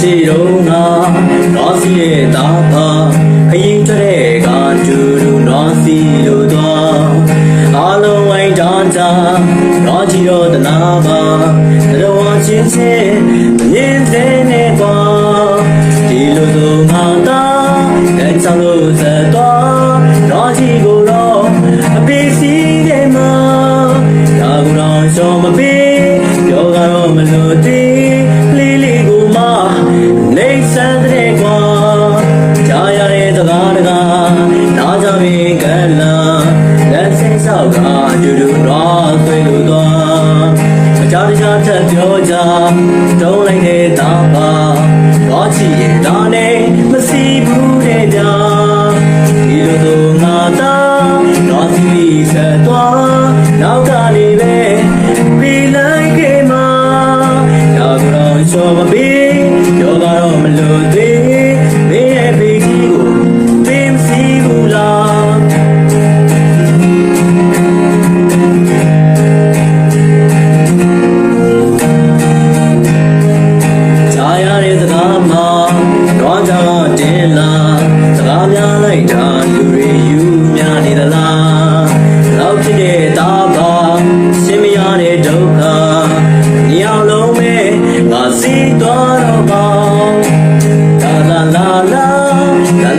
ရှိတော့ငါတော့စီရဲ့တာပါခရင်တဲ့ကတူတူတော့စီလို့တော့အလုံးဝိုင်းတန်းတာတော့ကြည့်တော့တနာပါတော်ချင်းချင်းမြင်တဲ့ တဲ့တကားတကားနားကြမင်းကလာလက်စိတ်ဆောက်ကဒူဒူတော့သွေးလို့တော့မကြတခြားထပ်ပြောကြတုံးလိုက်တဲ့တာပါတော့ချီရဲ့ဒါနဲ့မစီဘူးတဲ့ကြဒီလိုဆိုငါတော့တော့စီဆက်သွားနောက်ကလေးပဲပြီးလိုက်ခဲ့မှာဒါကတော့ရှော်